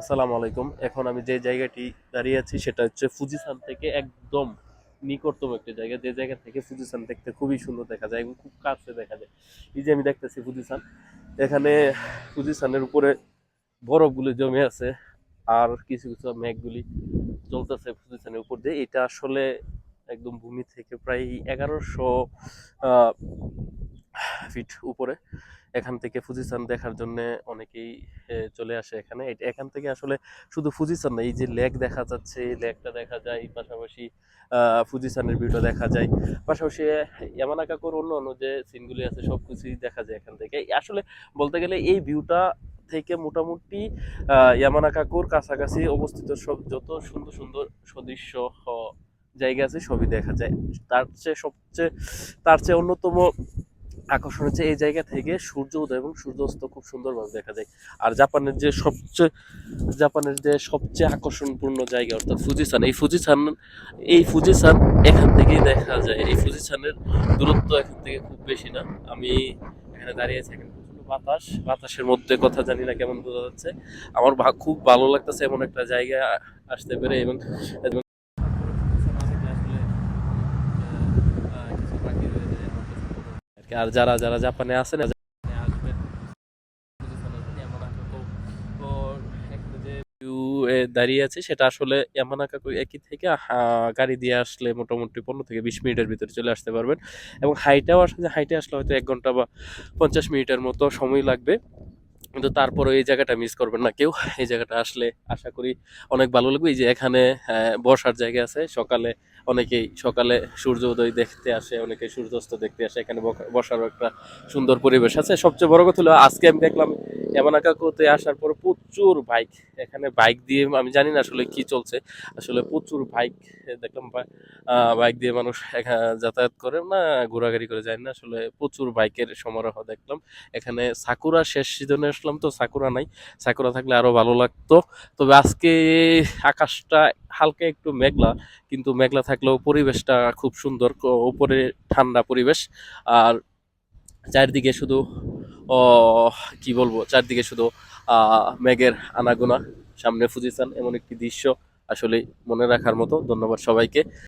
আসসালামু আলাইকুম। এখন আমি যে জায়গাটি দাঁড়িয়ে আছি সেটা হচ্ছে ফুজিসান থেকে একদম নিকটতম একটা জায়গা। যে জায়গা থেকে ফুজিসান দেখতে খুবই সুন্দর দেখা যায় এবং খুব কাছে দেখা যায়। এই যে আমি দেখতেছি ফুজিসান, এখানে ফুজিসানের উপরে বরফগুলি জমে আছে আর কিছু কিছু মেঘগুলি চলতেছে ফুজিসানের উপর দিয়ে। এটা আসলে একদম ভূমি থেকে প্রায় এগারোশো ফিট উপরে। এখান থেকে ফুজিসান দেখার জন্য অনেকেই চলে আসে এখানে। এখান থেকে আসলে শুধু ফুজিসান না, এই যে লেক দেখা যাচ্ছে এই লেকটা দেখা যায়, পাশাপাশি ফুজিসানের ভিউটা দেখা যায়। পাশাপাশি ইয়ামানাকাকুর অন্য অন্য যে সিনগুলি আছে, সব কিছুই দেখা যায় এখান থেকে। আসলে বলতে গেলে এই ভিউটা থেকে মোটামুটি ইয়ামানাকাকুর কাছাকাছি অবস্থিত সব, যত সুন্দর সুন্দর সদৃশ্য জায়গা আছে, সবই দেখা যায়। তার চেয়ে সবচেয়ে, তার চেয়ে অন্যতম আকর্ষণ হচ্ছে এই জায়গা থেকে সূর্য উদয় এবং সূর্য অস্ত খুব সুন্দরভাবে দেখা যায়। আর জাপানের যে সবচেয়ে, জাপানের যে সবচেয়ে আকর্ষণপূর্ণ জায়গা অর্থাৎ ফুজিসান এই ফুজিসান এই ফুজিসান এখান থেকেই দেখা যায়। এই ফুজিসানের দূরত্ব এখান থেকে খুব বেশি না। আমি এখানে দাঁড়িয়ে আছি, এখানে বাতাস। বাতাসের মধ্যে কথা জানি না কেমন বোঝা যাচ্ছে। আমার খুব ভালো লাগতেছে এমন একটা জায়গা আসতে পেরে এবং আর যারা যারা জাপানে আসবেন দাঁড়িয়ে আছে, সেটা আসলে ইয়ামানাকা একই থেকে গাড়ি দিয়ে আসলে মোটামুটি পনেরো থেকে বিশ মিনিটের ভিতরে চলে আসতে পারবেন। এবং হাইটাও আসলে হাইটে আসলে হয়তো এক ঘণ্টা বা পঞ্চাশ মিনিটের মতো সময় লাগবে। কিন্তু তারপরে এই জায়গাটা মিস করবেন না কেউ। এই জায়গাটা আসলে আশা করি অনেক ভালো লাগবে। এই যে এখানে বসার জায়গা আছে। সকালে অনেকেই সকালে সূর্য উদয় দেখতে আসে অনেকে সূর্যাস্ত দেখতে আসে। এখানে বসার একটা সুন্দর পরিবেশ আছে। সবচেয়ে বড় কথা হলো, আজকে আমি দেখলাম ইয়ামানাকাকুতে আসার পর প্রচুর বাইক এখানে বাইক দিয়ে আমি জানি না আসলে কি চলছে। আসলে প্রচুর বাইক দেখলাম বাইক দিয়ে মানুষ যাতায়াত করে না ঘোরাঘুরি করে যায় না আসলে প্রচুর বাইকের সমারোহ দেখলাম। এখানে সাকুরা শেষ সিজনে আসলাম তো সাকুরা নাই সাকুরা থাকলে আরও ভালো লাগতো। তবে আজকে আকাশটা হালকা একটু মেঘলা কিন্তু মেঘলা থাকলেও পরিবেশটা খুব সুন্দর উপরে ঠান্ডা পরিবেশ। আর চারিদিকে শুধু কি বলব, চারদিকে শুধু মেঘের আনাগোনা, সামনে ফুজিসান এমন একটি দৃশ্য আসলে মনে রাখার মতো। ধন্যবাদ সবাইকে।